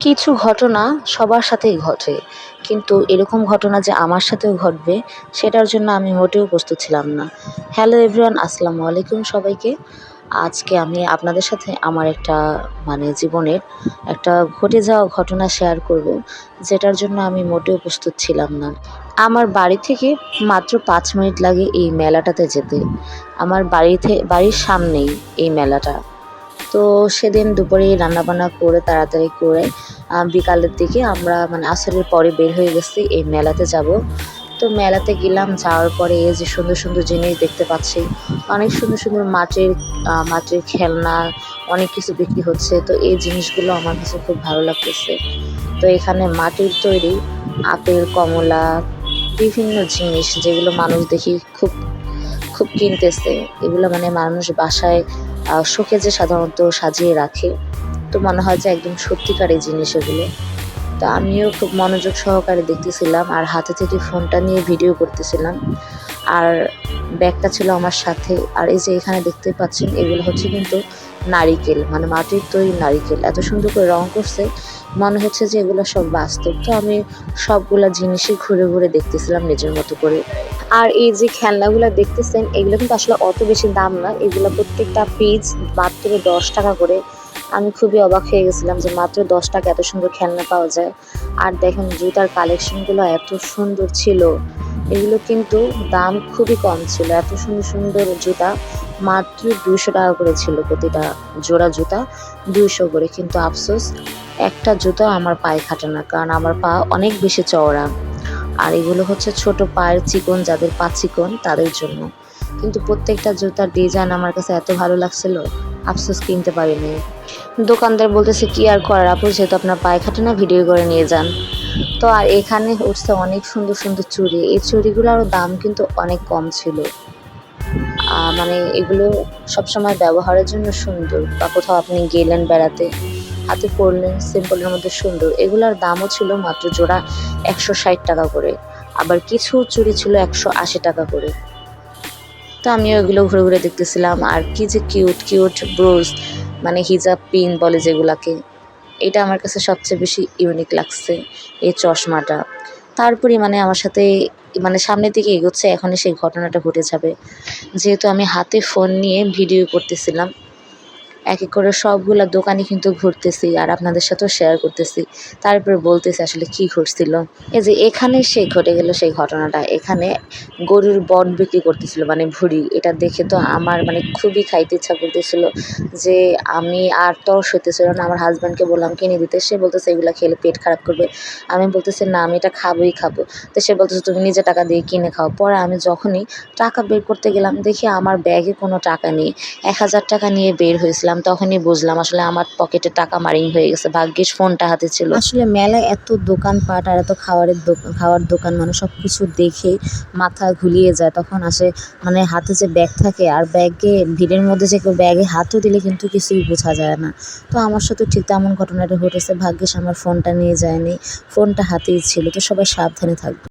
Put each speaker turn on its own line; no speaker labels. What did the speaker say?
কিছু ঘটনা সবার সাথেই ঘটে, কিন্তু এরকম ঘটনা যে আমার সাথেও ঘটবে, সেটার জন্য আমি মোটেও প্রস্তুত ছিলাম না। হ্যালো এভরিওয়ান আসসালামু আলাইকুম সবাইকে। আজকে আমি আপনাদের সাথে আমার একটা মানে জীবনের একটা ঘটে যাওয়া ঘটনা শেয়ার করব, যেটার জন্য আমি মোটেও প্রস্তুত ছিলাম না। আমার বাড়ি থেকে মাত্র পাঁচ মিনিট লাগে এই মেলাটাতে যেতে। আমার বাড়িতে, বাড়ির সামনেই এই মেলাটা। তো সেদিন দুপুরে রান্নাবান্না করে তাড়াতাড়ি করে বিকালের দিকে আমরা মানে আসরের পরে বের হয়ে গেছি এই মেলাতে যাব। তো মেলাতে গেলাম, যাওয়ার পরে এই যে সুন্দর সুন্দর জিনিস দেখতে পাচ্ছি। অনেক সুন্দর সুন্দর মাটির মাটির খেলনা, অনেক কিছু বিক্রি হচ্ছে। তো এই জিনিসগুলো আমার কাছে খুব ভালো লাগতেছে। তো এখানে মাটির তৈরি আপেল, কমলা, বিভিন্ন জিনিস যেগুলো মানুষ দেখি খুব খুব কিনতেছে। এগুলো মানে মানুষ বাসায় শোকেজে সাধারণত সাজিয়ে রাখে, তো মনে হয় যে একদম সত্যিকারের জিনিস এগুলো। তো আমিও খুব মনোযোগ সহকারে দেখতেছিলাম আর হাতে থেকে ফোনটা নিয়ে ভিডিও করতেছিলাম। আর ব্যাগটা ছিল আমার সাথে। আর এই যে এখানে দেখতে পাচ্ছেন, এগুলো হচ্ছে কিন্তু নারিকেল মানে মাটির তৈরি নারিকেল। এত সুন্দর করে রং করছে, মনে হচ্ছে যে এগুলো সব বাস্তব। তো আমি সবগুলা জিনিসই ঘুরে ঘুরে দেখতেছিলাম নিজের মতো করে। আর এই যে খেলনাগুলো দেখতেছেন, এগুলো কিন্তু আসলে অত বেশি দাম না। এগুলো প্রত্যেকটা পিস মাত্র দশ টাকা করে। আমি খুবই অবাক হয়ে গেছিলাম যে মাত্র দশ টাকা এত সুন্দর খেলনা পাওয়া যায়। আর দেখেন জুতার কালেকশনগুলো এত সুন্দর ছিল। এগুলো কিন্তু দাম খুবই কম ছিল। এত সুন্দর সুন্দর জুতা মাত্র দুইশো টাকা করে ছিল প্রতিটা জোড়া জুতা। দুইশো করে। কিন্তু আফসোস, একটা জুতো আমার পায়ে খাটে না। কারণ আমার পা অনেক বেশি চওড়া। আর এগুলো হচ্ছে ছোট পায়ের চিকন, যাদের পা চিকন, তাদের জন্য। কিন্তু প্রত্যেকটা জুতার ডিজাইন আমার কাছে এত ভালো লাগছিল, আফসোস কিনতে পারিনি। দোকানদার বলতেছে, কি আর করার আপু? যেহেতু আপনার পায়ে খাটে না ভিডিও করে নিয়ে যান। তো আর এখানে উঠছে অনেক সুন্দর সুন্দর চুড়ি। এই চুড়িগুলোরও দাম কিন্তু অনেক কম ছিল। মানে এগুলো সবসময় ব্যবহারের জন্য সুন্দর, বা কোথাও আপনি গেলেন বেড়াতে। হাতে পরলেন সিম্পলের মধ্যে সুন্দর। এগুলার দামও ছিল মাত্র জোড়া একশো ষাট টাকা করে। আবার কিছু চুড়ি ছিল একশো আশি টাকা করে। তো আমিও এগুলো ঘুরে ঘুরে দেখতেছিলাম। আর কি যে কিউট কিউট ব্রোজ মানে হিজাব, পিন বলে যেগুলাকে, এটা আমার কাছে সবচেয়ে বেশি ইউনিক লাগছে এই চশমাটা। তারপরে মানে আমার সাথে মানে সামনের দিকে এগোচ্ছে, এখনই সেই ঘটনাটা ঘটে যাবে। যেহেতু আমি হাতে ফোন নিয়ে ভিডিও করতেছিলাম এক এক করে সবগুলা দোকানে কিন্তু ঘুরতেছি আর আপনাদের সাথেও শেয়ার করতেছি। তারপরে বলতেছি আসলে কি ঘটছিল এই যে এখানে সেই ঘটে গেল সেই ঘটনাটা। এখানে গরুর বট বিক্রি করতেছিল মানে ভুড়ি। এটা দেখে তো আমার মানে খুবই খাইতে ইচ্ছা করতেছিল যে আমি আর তর সইতেছিল না। আমার হাজব্যান্ডকে বললাম, কিনে দিতে। সে বলতেছে, এগুলো খেলে পেট খারাপ করবে। আমি বলতেছি, না, আমি এটা খাবোই, খাব। তো সে বলতেছে, তুমি নিজে টাকা দিয়ে কিনে খাও। পরে আমি যখনই টাকা বের করতে গেলাম, দেখি আমার ব্যাগে কোনো টাকা নেই। এক হাজার টাকা নিয়ে বের হয়েছিলাম। তখনই বুঝলাম, আসলে আমার পকেটে টাকা মারিং হয়ে গেছে। ভাগ্যিস ফোনটা হাতে ছিল। আসলে মেলায় এত দোকানপাট আর এত খাবারের দোকান খাওয়ার দোকান মানে সব কিছু দেখে মাথা ঘুলিয়ে যায়। তখন আসে মানে হাতে যে ব্যাগ থাকে আর ব্যাগে ভিড়ের মধ্যে যে কেউ ব্যাগে হাতও দিলে কিন্তু কিছুই বোঝা যায় না। তো আমার সাথে ঠিক তেমন ঘটনাটা ঘটেছে। ভাগ্যিস আমার ফোনটা নিয়ে যায়নি। ফোনটা হাতেই ছিল। তো সবাই সাবধানে থাকবে।